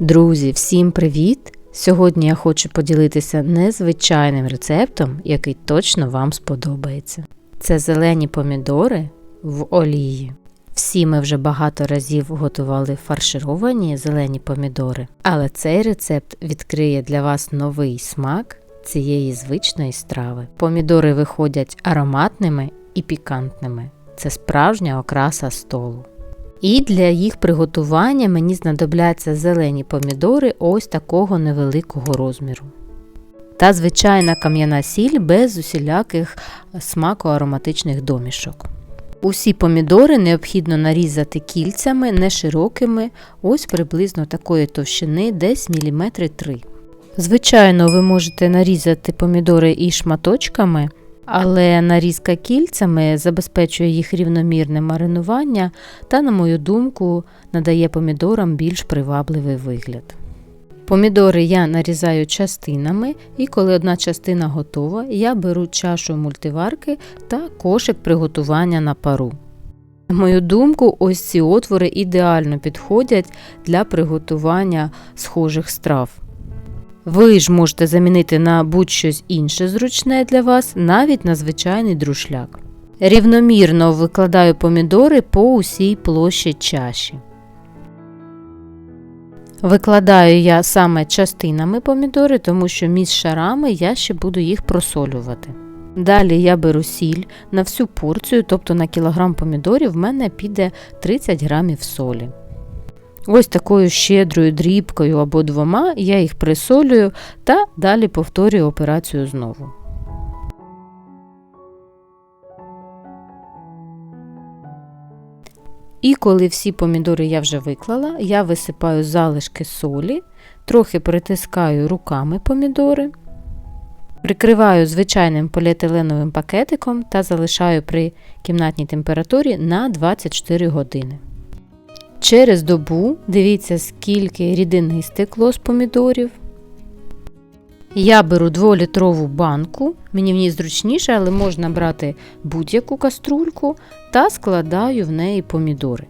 Друзі, всім привіт! Сьогодні я хочу поділитися незвичайним рецептом, який точно вам сподобається. Це зелені помідори в олії. Всі ми вже багато разів готували фаршировані зелені помідори, але цей рецепт відкриє для вас новий смак цієї звичної страви. Помідори виходять ароматними і пікантними. Це справжня окраса столу. І для їх приготування мені знадобляться зелені помідори ось такого невеликого розміру. Та звичайна кам'яна сіль без усіляких смако-ароматичних домішок. Усі помідори необхідно нарізати кільцями не широкими, ось приблизно такої товщини, десь міліметри 3. Звичайно, ви можете нарізати помідори і шматочками, але нарізка кільцями забезпечує їх рівномірне маринування та, на мою думку, надає помідорам більш привабливий вигляд. Помідори я нарізаю частинами, і коли одна частина готова, я беру чашу мультиварки та кошик приготування на пару. На мою думку, ось ці отвори ідеально підходять для приготування схожих страв. Ви ж можете замінити на будь-щось інше зручне для вас, навіть на звичайний друшляк. Рівномірно викладаю помідори по усій площі чаші. Викладаю я саме частинами помідори, тому що між шарами я ще буду їх просолювати. Далі я беру сіль на всю порцію, тобто на кілограм помідорів в мене піде 30 грамів солі. Ось такою щедрою дрібкою або двома я їх присолюю та далі повторюю операцію знову. І коли всі помідори я вже виклала, я висипаю залишки солі, трохи притискаю руками помідори, прикриваю звичайним поліетиленовим пакетиком та залишаю при кімнатній температурі на 24 години. Через добу дивіться, скільки рідини стекло з помідорів. Я беру 2-літрову банку, мені в ній зручніше, але можна брати будь-яку каструльку та складаю в неї помідори.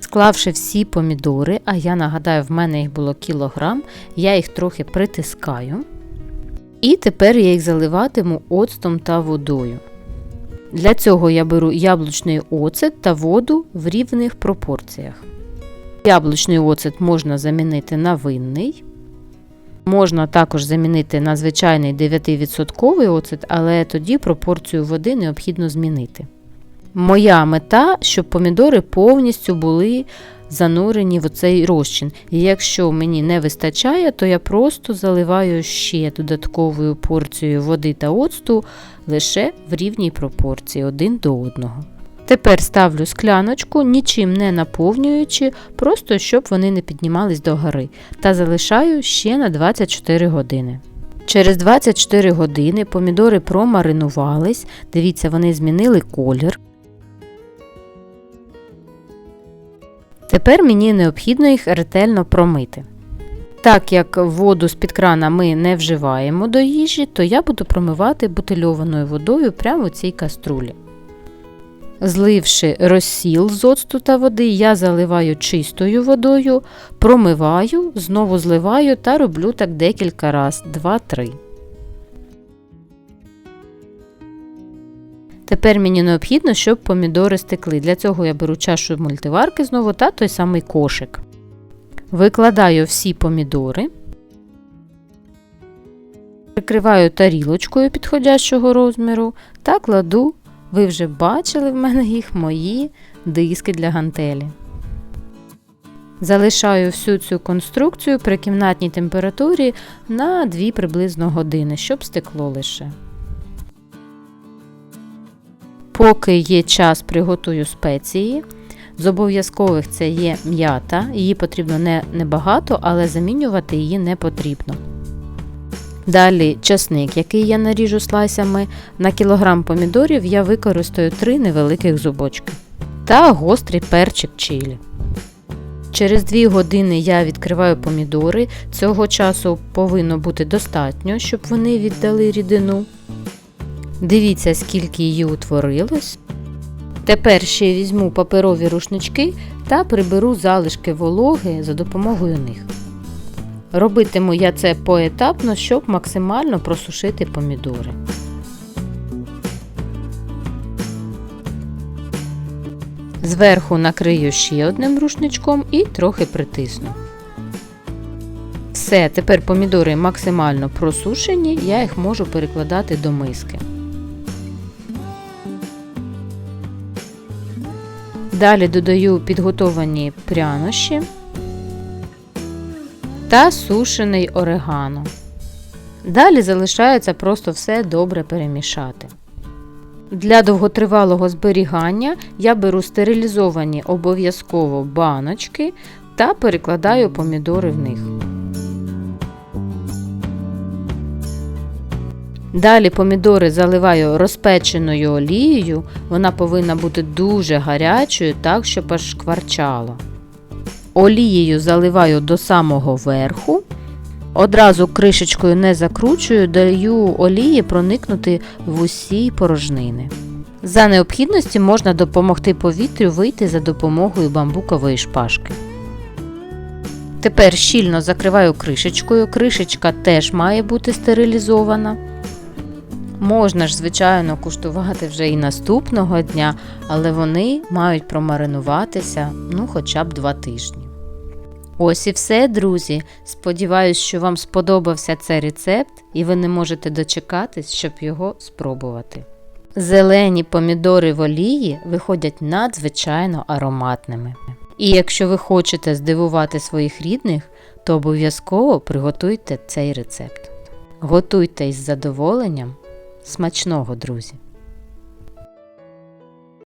Склавши всі помідори, а я нагадаю, в мене їх було кілограм, я їх трохи притискаю. І тепер я їх заливатиму оцтом та водою. Для цього я беру яблучний оцет та воду в рівних пропорціях. Яблучний оцет можна замінити на винний. Можна також замінити на звичайний 9% оцет, але тоді пропорцію води необхідно змінити. Моя мета, щоб помідори повністю були занурені в оцей розчин. І якщо мені не вистачає, то я просто заливаю ще додатковою порцією води та оцту лише в рівній пропорції один до одного. Тепер ставлю скляночку, нічим не наповнюючи, просто щоб вони не піднімались до гори, та залишаю ще на 24 години. Через 24 години помідори промаринувались, дивіться, вони змінили колір. Тепер мені необхідно їх ретельно промити. Так як воду з-під крана ми не вживаємо до їжі, то я буду промивати бутильованою водою прямо у цій каструлі. Зливши розсіл з оцту та води, я заливаю чистою водою, промиваю, знову зливаю та роблю так декілька разів, 2-3. Тепер мені необхідно, щоб помідори стекли. Для цього я беру чашу мультиварки знову та той самий кошик. Викладаю всі помідори, прикриваю тарілочкою підходящого розміру та кладу, ви вже бачили в мене їх мої диски для гантелі. Залишаю всю цю конструкцію при кімнатній температурі на 2 приблизно години, щоб стекло лише. Поки є час, приготую спеції. З обов'язкових це є м'ята, її потрібно не небагато, але замінювати її не потрібно. Далі часник, який я наріжу слайсами, на кілограм помідорів я використаю 3 невеликих зубочки та гострий перчик чилі. Через 2 години я відкриваю помідори. Цього часу повинно бути достатньо, щоб вони віддали рідину. Дивіться, скільки її утворилось. Тепер ще візьму паперові рушнички та приберу залишки вологи за допомогою них. Робитиму я це поетапно, щоб максимально просушити помідори. Зверху накрию ще одним рушничком і трохи притисну. Все, тепер помідори максимально просушені, я їх можу перекладати до миски. Далі додаю підготовані прянощі та сушений орегано. Далі залишається просто все добре перемішати. Для довготривалого зберігання я беру стерилізовані обов'язково баночки та перекладаю помідори в них. Далі помідори заливаю розпеченою олією, вона повинна бути дуже гарячою, так щоб аж шкварчало. Олією заливаю до самого верху. Одразу кришечкою не закручую, даю олії проникнути в усі порожнини. За необхідності можна допомогти повітрю вийти за допомогою бамбукової шпажки. Тепер щільно закриваю кришечкою. Кришечка теж має бути стерилізована. Можна ж, звичайно, куштувати вже і наступного дня, але вони мають промаринуватися ну, хоча б два тижні. Ось і все, друзі. Сподіваюсь, що вам сподобався цей рецепт і ви не можете дочекатись, щоб його спробувати. Зелені помідори в олії виходять надзвичайно ароматними. І якщо ви хочете здивувати своїх рідних, то обов'язково приготуйте цей рецепт. Готуйте із задоволенням. Смачного, друзі!